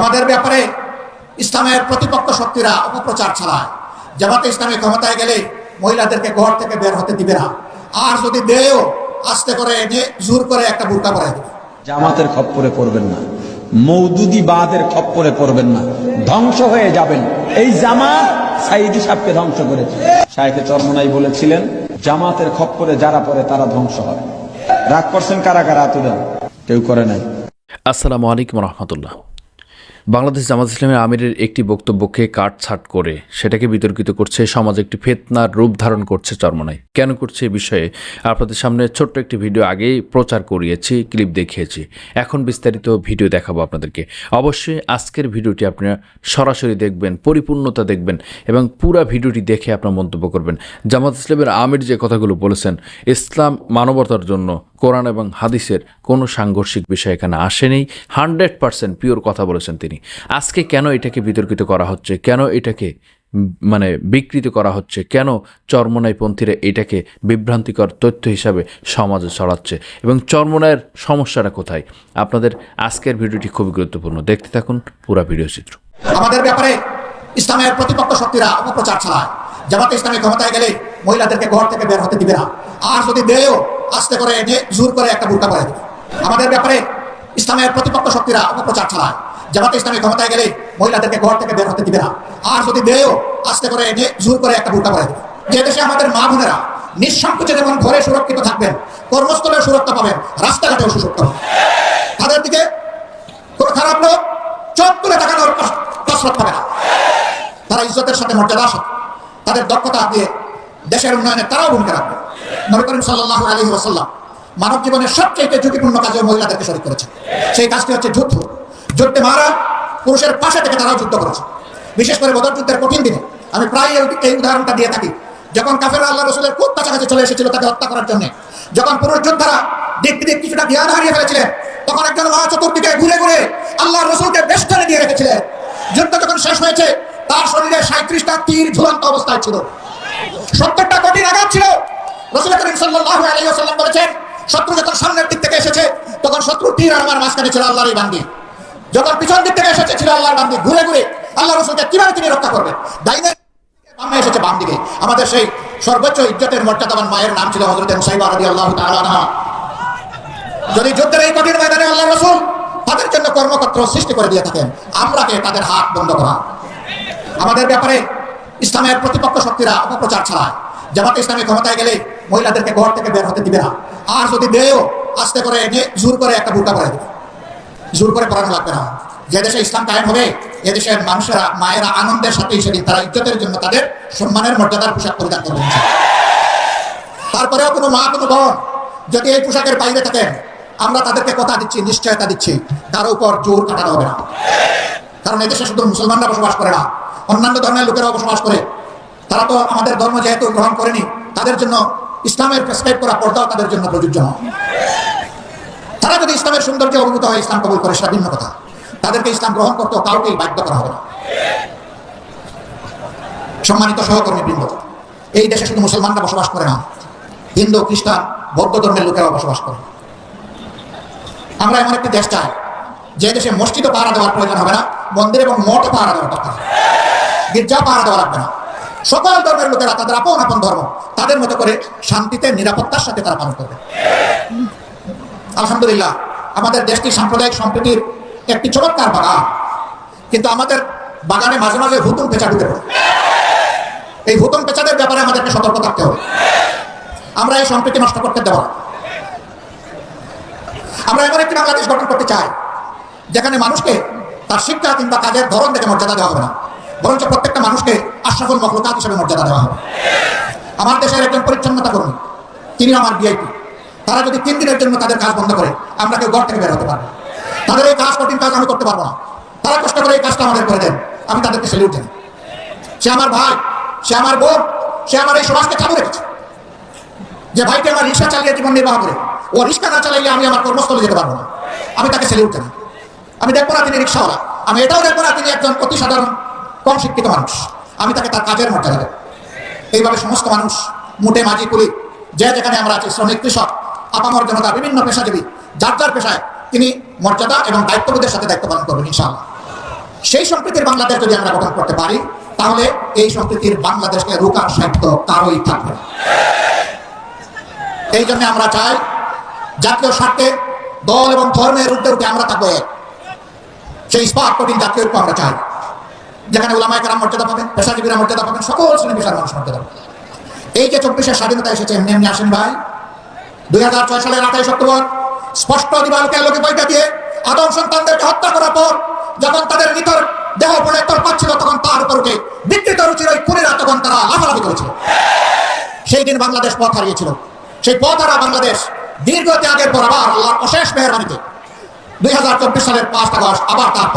আমাদের ব্যাপারে ইসলামের প্রতিপক্ষ শক্তিরা অপপ্রচার চালায়। জামাতে ইসলামী ক্ষমতায় গেলে মহিলাদেরকে ঘর থেকে বের হতে দিবে না। আর যদি দেও আস্তে করে এনে জোর করে একটা বুরকা পরাই দেবে। জামাতের খপ্পরে পড়বেন না। মৌদুদি বাদের খপ্পরে পড়বেন না। ধ্বংস হয়ে যাবেন। এই জামাত সাইদি সাহেবকে ধ্বংস করেছে। শাহেখে চরমনাই বলেছিলেন জামাতের খপ্পরে যারা পড়ে তারা ধ্বংস হয়। রাগ করছেন কারা কারা হাতে কেউ করে নাই। আসসালামু আলাইকুম রহমতুল্লাহ। বাংলাদেশ জামাত ইসলামের আমিরের একটি বক্তব্যকে কাটছাট করে সেটাকে বিতর্কিত করছে, সমাজ একটি ফেতনার রূপ ধারণ করছে চরমনাই কেন করছে এ বিষয়ে আপনাদের সামনে ছোট্ট একটি ভিডিও আগেই প্রচার করিয়েছি, ক্লিপ দেখিয়েছি। এখন বিস্তারিত ভিডিও দেখাবো আপনাদেরকে। অবশ্যই আজকের ভিডিওটি আপনারা সরাসরি দেখবেন, পরিপূর্ণতা দেখবেন এবং পুরা ভিডিওটি দেখে আপনার মন্তব্য করবেন। জামাত ইসলামের আমির যে কথাগুলো বলেছেন, ইসলাম মানবতার জন্য কোরআন এবং হাদিসের কোনো সাংঘর্ষিক বিষয় এখানে আসেনি। হান্ড্রেড পার্সেন্ট পিওর কথা বলেছেন তিনি। আজকে কেন এটাকে বিতর্কিত করা হচ্ছে? কেন এটাকে মানে বিকৃত করা হচ্ছে? কেন চরমনাইপন্থীরা এটাকে বিভ্রান্তিকর তথ্য হিসাবে সমাজে ছড়াচ্ছে? এবং চরমনায়ের সমস্যাটা কোথায়? আপনাদের আজকের ভিডিওটি খুবই গুরুত্বপূর্ণ। দেখতে থাকুন পুরা ভিডিও চিত্র। আমাদের ব্যাপারে ইসলামের প্রতিপক্ষ শক্তিরা অপপ্রচার চালায়। জামাতে ইসলামী ক্ষমতায় গেলে মহিলাদেরকে ঘর থেকে বের হতে দিবে না। আর যদি দেও আস্তে করে এনে জোর করে একটা বুরকা পরাই দেবে। আমাদের ব্যাপারে ইসলামের প্রতিপক্ষ শক্তিরা অপপ্রচার চালায়। জামাতে ইসলামী ক্ষমতায় গেলে মহিলাদেরকে ঘর থেকে বের হতে দিবে না। আর যদি দেও আস্তে করে এনে জোর করে একটা বুরকা পরাই দেবে। যে দেশে আমাদের মা বোনেরা নিঃসংকোচে যেমন ঘরে সুরক্ষিত থাকবেন, কর্মস্থলে সুরক্ষা পাবেন, রাস্তাঘাটেও সুরক্ষা পাবেন তাদের দিকে কোনো খারাপ লোক চোখ তুলে তাকানোর কসরত পাবে না। তারা ইজ্জতের সাথে মর্যাদার সাথে তাদের দক্ষতা দিয়ে দেশের উন্নয়নে তারাও ভূমিকা রাখবে। নবী করিম সাল্লাহ আলী ওসাল্লাম মানব জীবনের সবচেয়ে ঝুঁকিপূর্ণ কাজে মহিলাদেরকে শরীর করেছে সেই কাজটি হচ্ছে যুদ্ধ। যুদ্ধে মারা পুরুষের পাশে থেকে তারাও যুদ্ধ করেছে। বিশেষ করে বদর যুদ্ধের কঠিন দিনে। আমি প্রায় এই- উদাহরণটা দিয়ে থাকি। যখন কাফের আল্লাহ রসুলের খুব কাছাকাছি চলে এসেছিল তাকে হত্যা করার জন্য, যখন পুরুষ যোদ্ধারা দিক দিক কিছুটা জ্ঞান হারিয়ে ফেলেছিলেন, তখন একজন মা চতুর্দিকে ঘুরে ঘুরে আল্লাহ রসুলকে বেষ্টনে দিয়ে রেখেছিলেন। যুদ্ধ যখন শেষ হয়েছে, তার শরীরে সাঁত্রিশটা তীর ঝুলন্ত অবস্থায় ছিল। সত্তরটা কঠিন আঘাত ছিল। রসুল করিম সাল্লাল্লাহু আলাইহি ওয়াসাল্লাম বলেছেন, শত্রু যখন সামনের দিক থেকে এসেছে, তখন শত্রু তীর আর আমার মাঝখানে ছিল আল্লাহর এই বান্দি। যখন পিছন দিক থেকে এসেছে, ছিল আল্লাহর বান্দি। ঘুরে ঘুরে আল্লাহ রসুলকে কীভাবে তিনি রক্ষা করবেন? দিকে। আমাদের সেই সর্বোচ্চ ইজ্জতের মর্যাদাবান মায়ের নাম ছিল হযরত মুসাইবা তাআলা আনহা। যদি যুদ্ধের এই কঠিন ময়দানে আল্লাহ রসুল তাদের জন্য কর্মক্ষেত্র সৃষ্টি করে দিয়ে থাকেন, আমরা কে? তাদের হাত বন্ধ করা। আমাদের ব্যাপারে ইসলামের প্রতিপক্ষ শক্তিরা অপপ্রচার চালায়। জামাতে ইসলামী ক্ষমতায় গেলে মহিলাদেরকে ঘর থেকে বের হতে দিবে না। আর যদি দেও আস্তে করে এনে জোর করে একটা বুরকা পরাই দেবে। জোর করে পড়ানো লাগবে না। যে দেশে ইসলাম কায়েম হবে এদেশের মানুষেরা, মায়েরা আনন্দের সাথে সেদিন তারা ইজ্জতের জন্য তাদের সম্মানের মর্যাদার পোশাক পরিধান করবে। তারপরেও কোনো মা, কোনো বোন যদি এই পোশাকের বাইরে থাকেন, আমরা তাদেরকে কথা দিচ্ছি, নিশ্চয়তা দিচ্ছি, তার উপর জোর কাটানো হবে না। কারণ এদেশে শুধু মুসলমানরা বসবাস করে না, অন্যান্য ধর্মের লোকেরাও বসবাস করে। তারা তো আমাদের ধর্ম যেহেতু গ্রহণ করেনি, তাদের জন্য ইসলামের প্রেসক্রাইব করা পর্দাও তাদের জন্য প্রযোজ্য নয়। তারা যদি ইসলামের সৌন্দর্য অভিভূত হয়, ইসলাম কবুল করে, সেটা ভিন্ন কথা। তাদেরকে ইসলাম গ্রহণ করতেও কাউকেই বাধ্য করা হবে না। সম্মানিত সহকর্মী বৃন্দ, এই দেশে শুধু মুসলমানরা বসবাস করে না, হিন্দু, খ্রিস্টান, বৌদ্ধ ধর্মের লোকেরাও বসবাস করে। আমরা এমন একটি দেশ চাই, যে দেশে মসজিদও পাহারা দেওয়ার প্রয়োজন হবে না, মন্দির এবং মঠ পাহারা দেওয়ার কথা। গির্জা পাহারা দেওয়া লাগবে না। সকল ধর্মের লোকেরা তাদের আপন আপন ধর্ম, তাদের মতো করে শান্তিতে, নিরাপত্তার সাথে তারা পালন করবে। আলহামদুলিল্লাহ, আমাদের দেশটি সাম্প্রদায়িক সম্প্রীতির একটি চমৎকার বাগান। কিন্তু আমাদের বাগানে মাঝে মাঝে হুতুম পেঁচা ঢুকে পড়ে। এই হুতুম পেঁচাদের ব্যাপারে আমাদেরকে সতর্ক থাকতে হবে। আমরা এই সম্প্রীতি নষ্ট করতে দেব আমরা এমন একটি বাংলাদেশ গঠন করতে চাই, যেখানে মানুষকে তার শিক্ষা কিংবা কাজের ধরন দেখে মর্যাদা দেওয়া হবে না। বরঞ্চ প্রত্যেকটা মানুষকে আশরাফুল মখলুকাত হিসেবে মর্যাদা দেওয়া হবে। আমার দেশের একজন পরিচ্ছন্নতা কর্মী, তিনি আমার বিআইপি তারা যদি তিন দিনের জন্য তাদের কাজ বন্ধ করে, আমরা কেউ ঘর থেকে বের হতে পারব। তাদের এই কাজ কঠিন কাজ আমি করতে পারব না। তারা কষ্ট করে এই কাজটা আমাদের করে দেন। আমি তাদেরকে সেলিউট জানি সে আমার ভাই, সে আমার বোন, সে আমার এই সমাজকে চালু রেখেছে। যে ভাইকে আমার রিক্সা চালিয়ে জীবন নির্বাহ করে, ও রিক্সা না চালাইলে আমি আমার কর্মস্থলে যেতে পারব না। আমি তাকে সেলিউট জানি আমি দেখব না তিনি রিক্সাওয়ালা। আমি এটাও দেখব না তিনি একজন অতি সাধারণ কম শিক্ষিত মানুষ। আমি তাকে তার কাজের মর্যাদা দেবো এইভাবে সমস্ত মানুষ, মুটে, মাঝি, কুলি, যে যেখানে আমরা আছি, শ্রমিক, কৃষক, আপামর জনতা, বিভিন্ন পেশাজীবী, যার যার পেশায় তিনি মর্যাদা এবং দায়িত্ববোধের সাথে দায়িত্ব পালন করবেন, ইনশাআল্লাহ। সেই সম্প্রীতির বাংলাদেশ যদি আমরা গঠন করতে পারি, তাহলে এই সম্প্রীতির বাংলাদেশকে রোকার সাহিত্য কারোই থাকবে এই জন্য আমরা চাই, জাতীয় স্বার্থে দল এবং ধর্মের ঊর্ধ্বে উঠে আমরা থাকব এক। সেই স্পার্ক কঠিন জাতীয় ঐক্য আমরা চাই। যেখানে ওলামায় কারাম মর্যাদা পাবেন, পেশাজীবীরা মর্যাদা পাবেন, সকল শ্রেণি পেশার মানুষ মর্যাদা পাবেন। এই যে চব্বিশের স্বাধীনতা এসেছে, এমনি এমনি আসেন ভাই। দুই হাজার ছয় সালের আঠাইশ অক্টোবর, স্পষ্ট দিবালকে আলোকে বইটা দিয়ে আদম সন্তানদেরকে হত্যা করার পর যখন তাদের নিতর দেহ পড়ে তর পাচ্ছিল তখন তার উপর উঠে বিকৃত রুচির ওই কুড়িরা তখন তারা লাফালাফি করেছিল। সেই দিন বাংলাদেশ পথ হারিয়েছিল। সেই পথ হারা বাংলাদেশ দীর্ঘ ত্যাগের পর আবার আল্লাহর অশেষ মেহরবানিতে দুই হাজার চব্বিশ সালের পাঁচ আগস্ট আবার তার